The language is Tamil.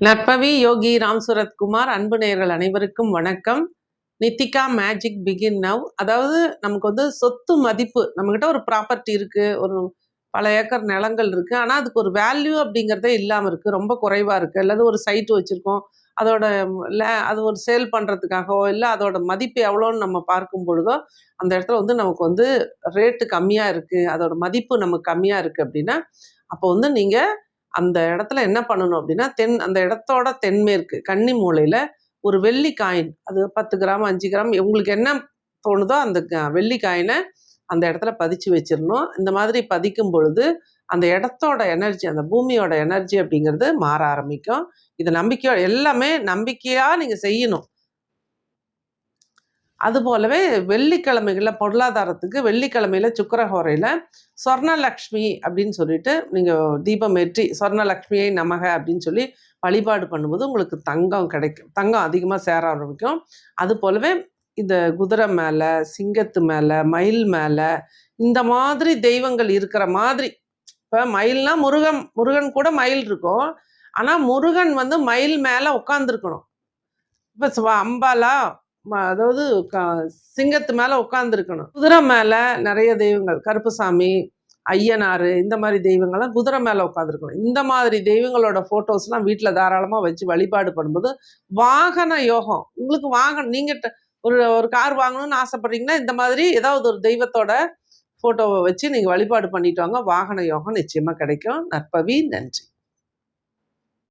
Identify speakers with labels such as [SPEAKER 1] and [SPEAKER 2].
[SPEAKER 1] நற்பவி யோகி ராம் சுரத்குமார் அன்பு நேயர்கள் அனைவருக்கும் வணக்கம். நித்திகா மேஜிக் பிகின் நவ் அதாவது நமக்கு வந்து சொத்து மதிப்பு நம்மக்கிட்ட ஒரு ப்ராப்பர்ட்டி இருக்குது ஒரு பல ஏக்கர் நிலங்கள் இருக்குது ஆனால் அதுக்கு ஒரு வேல்யூ அப்படிங்கிறதே இல்லாமல் இருக்குது ரொம்ப குறைவாக இருக்குது அல்லது ஒரு சைட்டு வச்சுருக்கோம். அதோட லே அது ஒரு சேல் பண்ணுறதுக்காகவோ இல்லை அதோட மதிப்பு எவ்வளோன்னு நம்ம பார்க்கும் பொழுதோ அந்த இடத்துல வந்து நமக்கு வந்து ரேட்டு கம்மியாக இருக்குது அதோட மதிப்பு நமக்கு கம்மியாக இருக்குது அப்படின்னா அப்போ வந்து நீங்கள் அந்த இடத்துல என்ன பண்ணணும் அப்படின்னா தென் அந்த இடத்தோட தென்மேற்கு கன்னி மூலையில் ஒரு வெள்ளி காயின் அது பத்து கிராம் அஞ்சு கிராம் உங்களுக்கு என்ன தோணுதோ அந்த க- வெள்ளி காயினை அந்த இடத்துல பதிச்சு வச்சிடணும் இந்த மாதிரி பதிக்கும் பொழுது அந்த இடத்தோட எனர்ஜி அந்த பூமியோட எனர்ஜி அப்படிங்கிறது மாற ஆரம்பிக்கும். இது நம்பிக்கையோ எல்லாமே நம்பிக்கையாக நீங்கள் செய்யணும். அது போலவே வெள்ளிக்கிழமைகளில் பொருளாதாரத்துக்கு வெள்ளிக்கிழமையில சுக்கரஹோரையில் சொர்ணலக்ஷ்மி அப்படின்னு சொல்லிட்டு நீங்கள் தீபம் ஏற்றி சொர்ணலக்ஷ்மியை நமக அப்படின்னு சொல்லி வழிபாடு பண்ணும்போது உங்களுக்கு தங்கம் கிடைக்கும். தங்கம் அதிகமாக சேர ஆரம்பிக்கும். அது போலவே இந்த குதிரை மேலே சிங்கத்து மேலே மயில் மேலே இந்த மாதிரி தெய்வங்கள் இருக்கிற மாதிரி இப்போ மயில்னா முருகன் முருகன் கூட மயில் இருக்கும். ஆனால் முருகன் வந்து மயில் மேலே உட்காந்துருக்கணும் இப்போ அம்பாலா அதாவது சிங்கத்து மேலே உட்காந்துருக்கணும் குதிரை மேலே நிறைய தெய்வங்கள் கருப்புசாமி ஐயனார் இந்த மாதிரி தெய்வங்கள்லாம் குதிரை மேலே உட்காந்துருக்கணும் இந்த மாதிரி தெய்வங்களோட ஃபோட்டோஸ்லாம் வீட்டில் தாராளமாக வச்சு வழிபாடு பண்ணும்போது வாகன யோகம். உங்களுக்கு வாகனம் நீங்கள் ஒரு ஒரு கார் வாங்கணும்னு ஆசைப்பட்றீங்கன்னா இந்த மாதிரி ஏதாவது ஒரு தெய்வத்தோட ஃபோட்டோவை வச்சு நீங்கள் வழிபாடு பண்ணிட்டு வாங்க. வாகன யோகம் நிச்சயமாக கிடைக்கும். நற்பவி நன்றி.